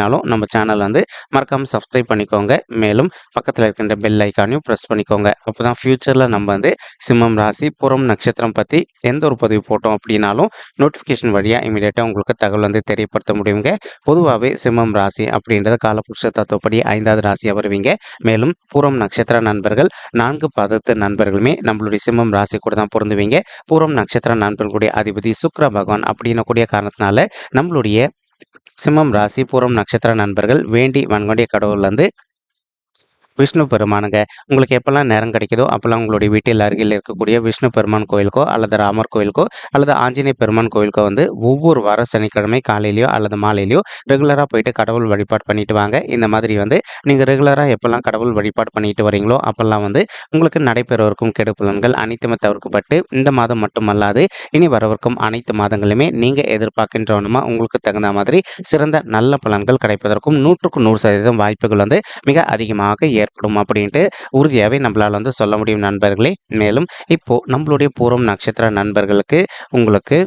அப்படின்னாலும் நம்ம சேனல் வந்து மறக்காமல் சப்ஸ்கிரைப் பண்ணிக்கோங்க. மேலும் பக்கத்தில் இருக்கின்ற பெல் ஐக்கானையும் ப்ரெஸ் பண்ணிக்கோங்க. அப்போ தான் ஃப்யூச்சரில் நம்ம வந்து சிம்மம் ராசி புறம் நட்சத்திரம் பற்றி எந்த ஒரு பதிவு போட்டோம் அப்படின்னாலும் நோட்டிஃபிகேஷன் வழியாக இமீடியட்டாக உங்களுக்கு தகவல் வந்து தெரியப்படுத்த முடியுங்க. பொதுவாகவே சிம்மம் ராசி அப்படின்றது காலபுருஷ தத்துவப்படி ஐந்தாவது ராசியாக வருவீங்க. மேலும் பூரம் நட்சத்திர நண்பர்கள் நான்கு பாதத்து நண்பர்களுமே நம்மளுடைய சிம்மம் ராசி கூட தான் பொருந்துவீங்க. பூரம் நட்சத்திர நண்பர்களுடைய அதிபதி சுக்ர பகவான் அப்படின்னு கூடிய காரணத்தினால நம்மளுடைய சிம்மம் ராசி பூரம் நட்சத்திர நண்பர்கள் வேண்டி வன்கொண்டிய கடவுள்லேருந்து விஷ்ணு பெருமானுங்க. உங்களுக்கு எப்போல்லாம் நேரம் கிடைக்குதோ அப்போல்லாம் உங்களுடைய வீட்டில் அருகில் இருக்கக்கூடிய விஷ்ணு பெருமான் கோயிலுக்கோ அல்லது ராமர் கோயிலுக்கோ அல்லது ஆஞ்சநேய பெருமான் கோயிலுக்கோ வந்து ஒவ்வொரு வார சனிக்கிழமை காலையிலையோ அல்லது மாலையிலையோ ரெகுலராக போயிட்டு கடவுள் வழிபாடு பண்ணிட்டு வாங்க. இந்த மாதிரி வந்து நீங்கள் ரெகுலராக எப்போல்லாம் கடவுள் வழிபாடு பண்ணிட்டு வரீங்களோ அப்போல்லாம் வந்து உங்களுக்கு நடைபெறவிருக்கும் கெடுப்புலன்கள் பலன்கள் அனைத்துமே தவிர்க்கப்பட்டு இந்த மாதம் மட்டுமல்லாது இனி வரவிருக்கும் அனைத்து மாதங்களுமே நீங்கள் எதிர்பார்க்கின்றவனுமா உங்களுக்கு தகுந்த மாதிரி சிறந்த நல்ல பலன்கள் கிடைப்பதற்கும் நூற்றுக்கு நூறு சதவீதம் வாய்ப்புகள் வந்து மிக அதிகமாக ஏற்படும். அப்படின்ட்டு உறுதியாகவே நம்மளால் வந்து சொல்ல முடியும் நண்பர்களே. மேலும் இப்போது நம்மளுடைய பூர்வம் நட்சத்திர நண்பர்களுக்கு உங்களுக்கு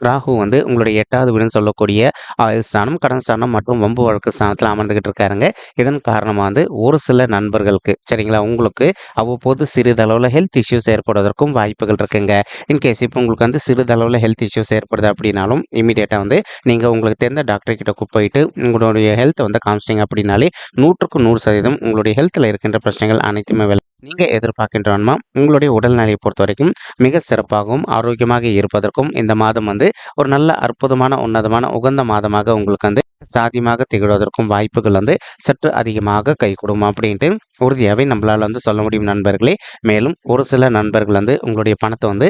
ராகு வந்து உங்களுடைய எட்டாவது வீடுன்னு சொல்லக்கூடிய ஆயுள் ஸ்தானம் கடன் ஸ்தானம் மற்றும் வம்பு வழக்கு ஸ்தானத்தில் அமர்ந்துகிட்டு இருக்காருங்க. இதன் காரணமாக வந்து ஒரு சில நண்பர்களுக்கு சரிங்களா? உங்களுக்கு அவ்வப்போது சிறிதளவில் ஹெல்த் இஷ்யூஸ் ஏற்படுவதற்கும் வாய்ப்புகள் இருக்குங்க. இன்கேஸ் இப்போ உங்களுக்கு வந்து சிறிதளவில் ஹெல்த் இஷ்யூஸ் ஏற்படுது அப்படின்னாலும் இமீடியட்டாக வந்து நீங்கள் உங்களுக்கு தெரிந்த டாக்டர் கிட்ட போயிட்டு உங்களுடைய ஹெல்த்தை வந்து காமிச்சிட்டிங்க அப்படின்னாலே நூற்றுக்கு நூறு சதவீதம் உங்களுடைய ஹெல்த்தில் இருக்கின்ற பிரச்சனைகள் அனைத்துமே நீங்கள் நீங்கள் எதிர்பார்க்கின்றவன்மா உங்களுடைய உடல்நிலையை பொறுத்த வரைக்கும் மிக சிறப்பாகவும் ஆரோக்கியமாக இருப்பதற்கும் இந்த மாதம் வந்து ஒரு நல்ல அற்புதமான உன்னதமான உகந்த மாதமாக உங்களுக்கு வந்து சாதியமாக திகழ்வதற்கும் வாய்ப்புகள் வந்து சற்று அதிகமாக கை கொடுக்கும் அப்படின்ட்டு உறுதியாகவே நம்மளால் வந்து சொல்ல முடியும் நண்பர்களே. மேலும் ஒரு சில நண்பர்கள் வந்து உங்களுடைய பணத்தை வந்து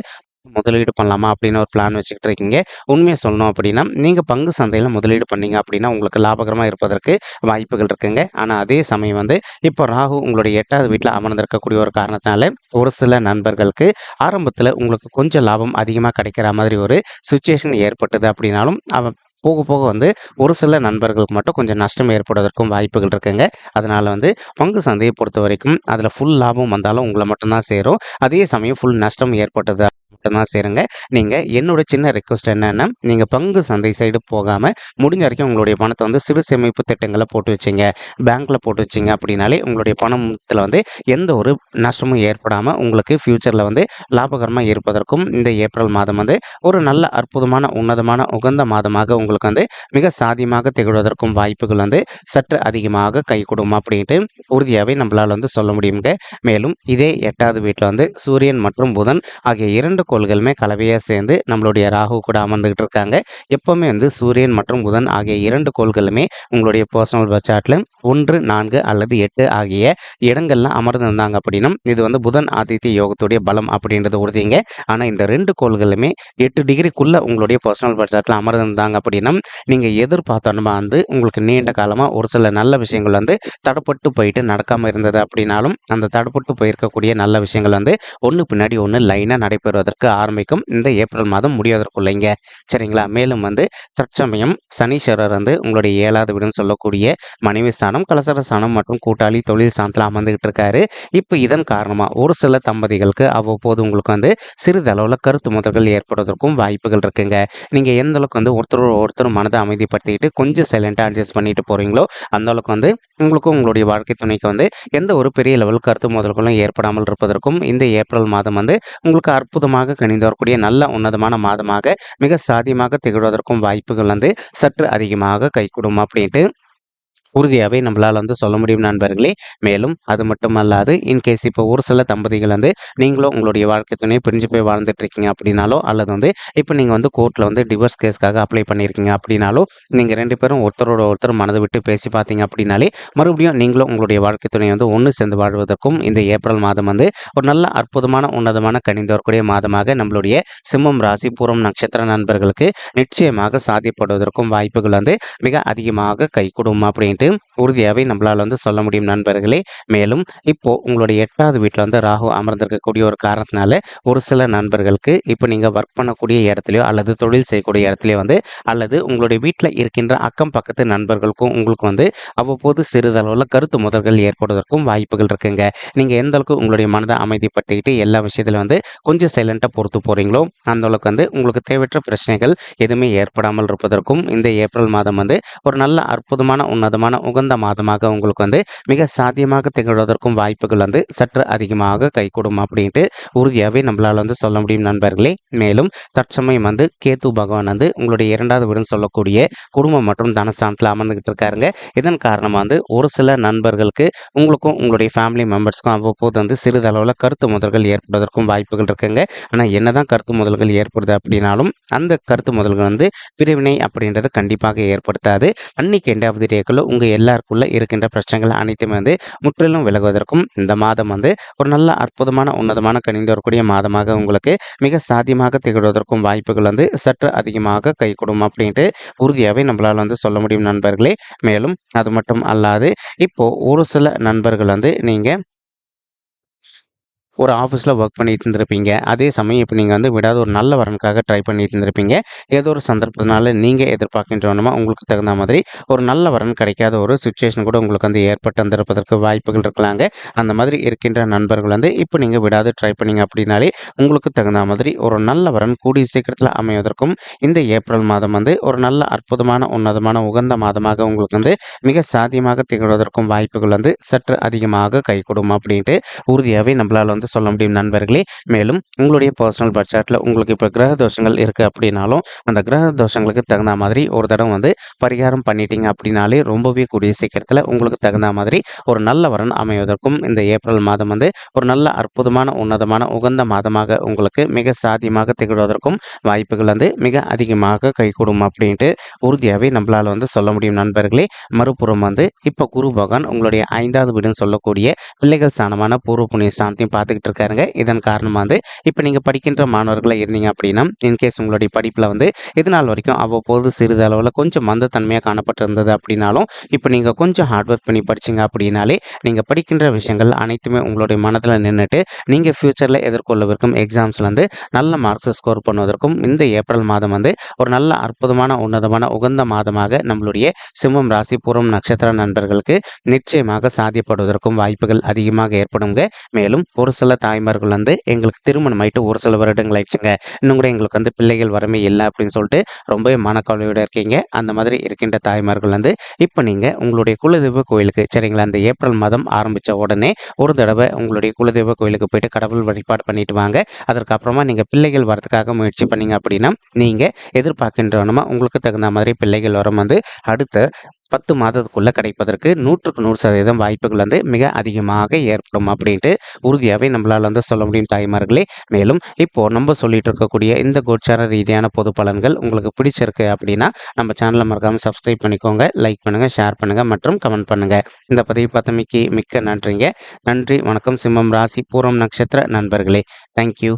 முதலீடு பண்ணலாமா அப்படின்னு ஒரு பிளான் வச்சுக்கிட்டு இருக்கீங்க உண்மையை சொல்லணும் அப்படின்னா நீங்கள் பங்கு சந்தையில் முதலீடு பண்ணீங்க அப்படின்னா உங்களுக்கு லாபகரமாக இருப்பதற்கு வாய்ப்புகள் இருக்குங்க. ஆனால் அதே சமயம் வந்து இப்போ ராகு உங்களுடைய எட்டாவது வீட்டில் அமர்ந்திருக்கக்கூடிய ஒரு காரணத்தினால ஒரு சில நண்பர்களுக்கு ஆரம்பத்தில் உங்களுக்கு கொஞ்சம் லாபம் அதிகமாக கிடைக்கிற மாதிரி ஒரு சுச்சுவேஷன் ஏற்பட்டது அப்படின்னாலும் அவன் போக போக வந்து ஒரு சில நண்பர்களுக்கு மட்டும் கொஞ்சம் நஷ்டம் ஏற்படுவதற்கும் வாய்ப்புகள் இருக்குங்க. அதனால் வந்து பங்கு சந்தையை பொறுத்த வரைக்கும் அதில் ஃபுல் லாபம் வந்தாலும் உங்களை மட்டும்தான் சேரும். அதே சமயம் ஃபுல் நஷ்டம் ஏற்பட்டது மட்டும்தான் சேருங்க. நீங்கள் என்னோட சின்ன ரெக்வஸ்ட் என்னென்னா நீங்கள் பங்கு சந்தை சைடு போகாமல் முடிஞ்ச வரைக்கும் உங்களுடைய பணத்தை வந்து சிறு சேமிப்பு திட்டங்களை போட்டு வச்சிங்க. பேங்க்கில் போட்டு வச்சிங்க அப்படின்னாலே உங்களுடைய பணத்தில் வந்து எந்த ஒரு நஷ்டமும் ஏற்படாமல் உங்களுக்கு ஃப்யூச்சரில் வந்து லாபகரமாக இருப்பதற்கும் இந்த ஏப்ரல் மாதம் வந்து ஒரு நல்ல அற்புதமான உன்னதமான உகந்த மாதமாக உங்களுக்கு வந்து மிக சாதியமாக திகழ்வதற்கும் வாய்ப்புகள் வந்து சற்று அதிகமாக கை கொடுக்கும் அப்படின்ட்டு உறுதியாகவே நம்மளால் வந்து சொல்ல முடியுங்க. மேலும் இதே எட்டாவது வீட்டில் வந்து சூரியன் மற்றும் புதன் ஆகிய இரண்டு கோள்களுமே கலவையாக சேர்ந்து நம்மளுடைய ராகு கூட அமர்ந்துகிட்டு இருக்காங்க. எப்போவுமே வந்து சூரியன் மற்றும் புதன் ஆகிய இரண்டு கோள்களுமே உங்களுடைய பர்சனல் பட்சாட்டில் ஒன்று நான்கு அல்லது எட்டு ஆகிய இடங்கள்லாம் அமர்ந்திருந்தாங்க அப்படின்னா இது வந்து புதன் ஆதித்ய யோகத்துடைய பலம் அப்படின்றது உறுதிங்க. ஆனால் இந்த ரெண்டு கோள்களுமே எட்டு டிகிரிக்குள்ளே உங்களுடைய பர்சனல் பட்ஜெட்டில் அமர்ந்திருந்தாங்க அப்படின்னா நீங்கள் எதிர்பார்த்தோன்னா வந்து உங்களுக்கு நீண்ட காலமாக ஒரு சில நல்ல விஷயங்கள் வந்து தடப்பட்டு போயிட்டு நடக்காமல் இருந்தது அப்படின்னாலும் அந்த தடப்பட்டு போயிருக்கக்கூடிய நல்ல விஷயங்கள் வந்து ஒன்று பின்னாடி ஒன்று லைனாக நடைபெறுவதற்கு ஆரம்பிக்கும். இந்த ஏப்ரல் மாதம் முடிவதற்குள்ளைங்க. சரிங்களா? மேலும் வந்து தற்சமயம் சனீஸ்வரர் வந்து உங்களுடைய ஏழாவது வீடுன்னு சொல்லக்கூடிய மனைவி ஸ்தானம் கலசர ஸ்தானம் மற்றும் கூட்டாளி தொழில் ஸ்தானத்தில் அமர்ந்துகிட்டு இருக்காரு இப்போ இதன் காரணமாக ஒரு சில தம்பதிகளுக்கு அவ்வப்போது உங்களுக்கு வந்து சிறிதளவில் கருத்து முதல்கள் ஏற்படுவதற்கும் வாய்ப்புகள் இருக்குங்க. நீங்கள் எந்த அளவுக்கு வந்து ஒருத்தர் ஒருத்தர் மனதை அமைதிப்படுத்திக்கிட்டு கொஞ்சம் சைலண்டாக அட்ஜஸ்ட் பண்ணிட்டு போகிறீங்களோ அந்த அளவுக்கு வந்து உங்களுக்கும் உங்களுடைய வாழ்க்கை துணைக்கு வந்து எந்த ஒரு பெரிய லெவல் கருத்து முதல்களும் ஏற்படாமல் இருப்பதற்கும் இந்த ஏப்ரல் மாதம் வந்து உங்களுக்கு அற்புதமாக கணிந்து வரக்கூடிய நல்ல உன்னதமான மாதமாக மிக சாதியமாக திகழ்வதற்கும் வாய்ப்புகள் வந்து சற்று அதிகமாக கைகூடும் அப்படின்ட்டு உறுதியாகவே நம்மளால் வந்து சொல்ல முடியும் நண்பர்களே. மேலும் அது மட்டும் அல்லாது இன்கேஸ் இப்போ ஒரு சில தம்பதிகள் வந்து நீங்களும் உங்களுடைய வாழ்க்கை துணையை பிரிஞ்சு போய் வாழ்ந்துட்டு இருக்கீங்க அப்படின்னாலோ அல்லது வந்து இப்போ நீங்கள் வந்து கோர்ட்டில் வந்து டிவோர்ஸ் கேஸ்க்காக அப்ளை பண்ணியிருக்கீங்க அப்படின்னாலோ நீங்கள் ரெண்டு பேரும் ஒருத்தரோட ஒருத்தர் மனதை விட்டு பேசி பார்த்தீங்க அப்படின்னாலே மறுபடியும் நீங்களும் உங்களுடைய வாழ்க்கை துணையை வந்து ஒன்று சேர்ந்து வாழ்வதற்கும் இந்த ஏப்ரல் மாதம் வந்து ஒரு நல்ல அற்புதமான உன்னதமான கணிந்து வரக்கூடிய மாதமாக நம்மளுடைய சிம்மம் ராசி பூரம் நட்சத்திர நண்பர்களுக்கு நிச்சயமாக சாதிப்படுவதற்கும் வாய்ப்புகள் வந்து மிக அதிகமாக கைகூடும் அப்படின்ட்டு உறுதியாகவே நம்மளால் வந்து சொல்ல முடியும் நண்பர்களே. மேலும் இப்போது உங்களுடைய எட்டாவது வீட்டில் வந்து ராகு அமர்ந்திருக்கக்கூடிய ஒரு காரணத்தினால ஒரு சில நண்பர்களுக்கு இப்போ நீங்கள் ஒர்க் பண்ணக்கூடிய இடத்துலையோ அல்லது தொழில் செய்யக்கூடிய இடத்துலையோ வந்து அல்லது உங்களுடைய வீட்டில் இருக்கின்ற அக்கம் பக்கத்து நண்பர்களுக்கும் உங்களுக்கு வந்து அவ்வப்போது சிறிதளவில் கருத்து முதல்கள் ஏற்படுவதற்கும் வாய்ப்புகள் இருக்குங்க. நீங்கள் எந்த அளவுக்கு உங்களுடைய மனதை அமைதிப்படுத்திக்கிட்டு எல்லா விஷயத்திலும் வந்து கொஞ்சம் சைலண்ட்டாக பொறுத்து போகிறீங்களோ அந்த அளவுக்கு வந்து உங்களுக்கு தேவையற்ற பிரச்சனைகள் எதுவுமே ஏற்படாமல் இருப்பதற்கும் இந்த ஏப்ரல் மாதம் வந்து ஒரு நல்ல அற்புதமான உன்னதமான உகந்த மாதமாக உங்களுக்கு வந்து மிக சாத்தியமாக திகழ்வதற்கும் வாய்ப்புகள் வந்து சற்று அதிகமாக கைகூடும் அப்படின்ட்டு உறுதியாகவே நம்மளால் வந்து சொல்ல முடியும் நண்பர்களே. மேலும் தற்சமயம் வந்து கேத்து பகவான் வந்து உங்களுடைய இரண்டாவது வீடுன்னு சொல்லக்கூடிய குடும்பம் மற்றும் தனஸ்தானத்தில் அமர்ந்துகிட்டு இருக்காருங்க. இதன் காரணமாக வந்து ஒரு சில நண்பர்களுக்கு உங்களுக்கும் உங்களுடைய ஃபேமிலி மெம்பர்ஸ்க்கும் அவ்வப்போது வந்து சிறிதளவில் கருத்து முதல்கள் ஏற்படுவதற்கும் வாய்ப்புகள் இருக்குங்க. ஆனால் என்னதான் கருத்து முதல்கள் ஏற்படுது அப்படின்னாலும் அந்த கருத்து முதல்கள் வந்து பிரிவினை அப்படின்றது கண்டிப்பாக ஏற்படுத்தாது. அன்னைக்கு எண்டாவது டேக்குள்ள உங்கள் எல்லாருக்குள்ளே இருக்கின்ற பிரச்சனைகள் அனைத்துமே வந்து முற்றிலும் விலகுவதற்கும் இந்த மாதம் வந்து ஒரு நல்ல அற்புதமான உன்னதமான கணிந்து வரக்கூடிய மாதமாக உங்களுக்கு மிக சாத்தியமாக திகழ்வதற்கும் வாய்ப்புகள் வந்து சற்று அதிகமாக கைகூடும் அப்படின்ட்டு உறுதியாகவே நம்மளால் வந்து சொல்ல முடியும் நண்பர்களே. மேலும் அது மட்டும் அல்லாது இப்போது ஒரு சில நண்பர்கள் வந்து நீங்கள் ஒரு ஆஃபீஸில் ஒர்க் பண்ணிட்டு இருந்திருப்பீங்க. அதே சமயம் இப்போ நீங்கள் வந்து விடாத ஒரு நல்ல வரனுக்காக ட்ரை பண்ணிட்டு இருந்திருப்பீங்க. ஏதோ ஒரு சந்தர்ப்பத்தினால நீங்கள் எதிர்பார்க்கின்றவனமா உங்களுக்கு தகுந்த மாதிரி ஒரு நல்ல வரன் கிடைக்காத ஒரு சுச்சுவேஷன் கூட உங்களுக்கு வந்து ஏற்பட்டு வந்திருப்பதற்கு வாய்ப்புகள் இருக்கலாங்க. அந்த மாதிரி இருக்கின்ற நண்பர்கள் வந்து இப்போ நீங்கள் விடாது ட்ரை பண்ணீங்க அப்படின்னாலே உங்களுக்கு தகுந்த மாதிரி ஒரு நல்ல வரன் கூடிய சீக்கிரத்தில் அமைவதற்கும் இந்த ஏப்ரல் மாதம் வந்து ஒரு நல்ல அற்புதமான உன்னதமான உகந்த மாதமாக உங்களுக்கு வந்து மிக சாத்தியமாக திகழ்வதற்கும் வாய்ப்புகள் வந்து சற்று அதிகமாக கைகூடும் அப்படின்ட்டு உறுதியாகவே நம்மளால் வந்து சொல்ல முடியும் நண்பர்களே. மேலும் உங்களுடைய பர்சனல் பட்ஜெட்டில் உங்களுக்கு இப்போ கிரக தோஷங்கள் இருக்குது அப்படின்னாலும் அந்த கிரக தோஷங்களுக்கு தகுந்த மாதிரி ஒரு தடவை வந்து பரிகாரம் பண்ணிட்டீங்க அப்படின்னாலே ரொம்பவே கூடிய சீக்கிரத்தில் உங்களுக்கு தகுந்த மாதிரி ஒரு நல்ல வரன் அமைவதற்கும் இந்த ஏப்ரல் மாதம் வந்து ஒரு நல்ல அற்புதமான உன்னதமான உகந்த மாதமாக உங்களுக்கு மிக சாத்தியமாக திகழ்வதற்கும் வாய்ப்புகள் வந்து மிக அதிகமாக கைகூடும் அப்படின்ட்டு உறுதியாகவே நம்மளால் வந்து சொல்ல முடியும் நண்பர்களே. மறுபுறம் வந்து இப்போ குரு பகவான் உங்களுடைய ஐந்தாவது வீடுன்னு சொல்லக்கூடிய பிள்ளைகள் ஸ்தானமான பூர்வ புண்ணிய ஸ்தானத்தையும் பார்த்துக்கிட்டு இருக்காருங்க இதன் காரணமாக வந்து இப்போ நீங்கள் படிக்கின்ற மாணவர்களாக இருந்தீங்க அப்படின்னா இன்கேஸ் உங்களுடைய படிப்பில் வந்து இது நாள் வரைக்கும் அவ்வப்போது சிறிது அளவில் கொஞ்சம் மந்தத்தன்மையாக காணப்பட்டிருந்தது அப்படின்னாலும் இப்போ நீங்கள் கொஞ்சம் ஹார்ட் ஒர்க் பண்ணி படிச்சீங்க அப்படின்னாலே நீங்கள் படிக்கின்ற விஷயங்கள் அனைத்துமே உங்களுடைய மனதில் நின்றுட்டு நீங்கள் ஃப்யூச்சரில் எதிர்கொள்ளவிருக்கும் எக்ஸாம்ஸ்லேருந்து நல்ல மார்க்ஸ் ஸ்கோர் பண்ணுவதற்கும் இந்த ஏப்ரல் மாதம் வந்து ஒரு நல்ல அற்புதமான உன்னதமான உகந்த மாதமாக நம்மளுடைய சிம்மம் ராசி பூர்வம் நட்சத்திர நண்பர்களுக்கு நிச்சயமாக சாத்தியப்படுவதற்கும் வாய்ப்புகள் அதிகமாக ஏற்படுங்க. மேலும் ஒரு சில தாய்மார்கள் வந்து எங்களுக்கு திருமணம் ஆயிட்டு ஒரு சில வருடங்கள் ஆயிடுச்சுங்க. இன்னும் கூட எங்களுக்கு வந்து பிள்ளைகள் வரமே இல்லை அப்படின்னு சொல்லிட்டு ரொம்பவே மனக்கவலையோட இருக்கீங்க. அந்த மாதிரி இருக்கின்ற தாய்மார்கள் வந்து இப்போ நீங்கள் உங்களுடைய குலதெய்வ கோயிலுக்கு சரிங்களா? அந்த ஏப்ரல் மாதம் ஆரம்பித்த உடனே ஒரு தடவை உங்களுடைய குலதெய்வ கோயிலுக்கு போயிட்டு கடவுள் வழிபாடு பண்ணிட்டு வாங்க. அதற்கப்புறமா நீங்கள் பிள்ளைகள் வரதுக்காக முயற்சி பண்ணீங்க அப்படின்னா நீங்கள் எதிர்பார்க்கின்றவனமா உங்களுக்கு தகுந்த மாதிரி பிள்ளைகள் வரும். வந்து அடுத்த பத்து மாதத்துக்குள்ளே கிடைப்பதற்கு நூற்றுக்கு நூறு சதவீதம் வாய்ப்புகள் வந்து மிக அதிகமாக ஏற்படும் அப்படின்ட்டு உறுதியாகவே நம்மளால் வந்து சொல்ல முடியும் தாய்மார்களே. மேலும் இப்போது நம்ம சொல்லிட்டு இருக்கக்கூடிய இந்த கோச்சார ரீதியான பொது பலன்கள் உங்களுக்கு பிடிச்சிருக்கு அப்படின்னா நம்ம சேனலை மறக்காமல் சப்ஸ்கிரைப் பண்ணிக்கோங்க லைக் பண்ணுங்கள் ஷேர் பண்ணுங்கள் மற்றும் கமெண்ட் பண்ணுங்கள் இந்த பதிவு பார்த்தமைக்கு மிக்க நன்றிங்க. நன்றி வணக்கம் சிம்மம் ராசி பூரம் நட்சத்திர நண்பர்களே. தேங்க்யூ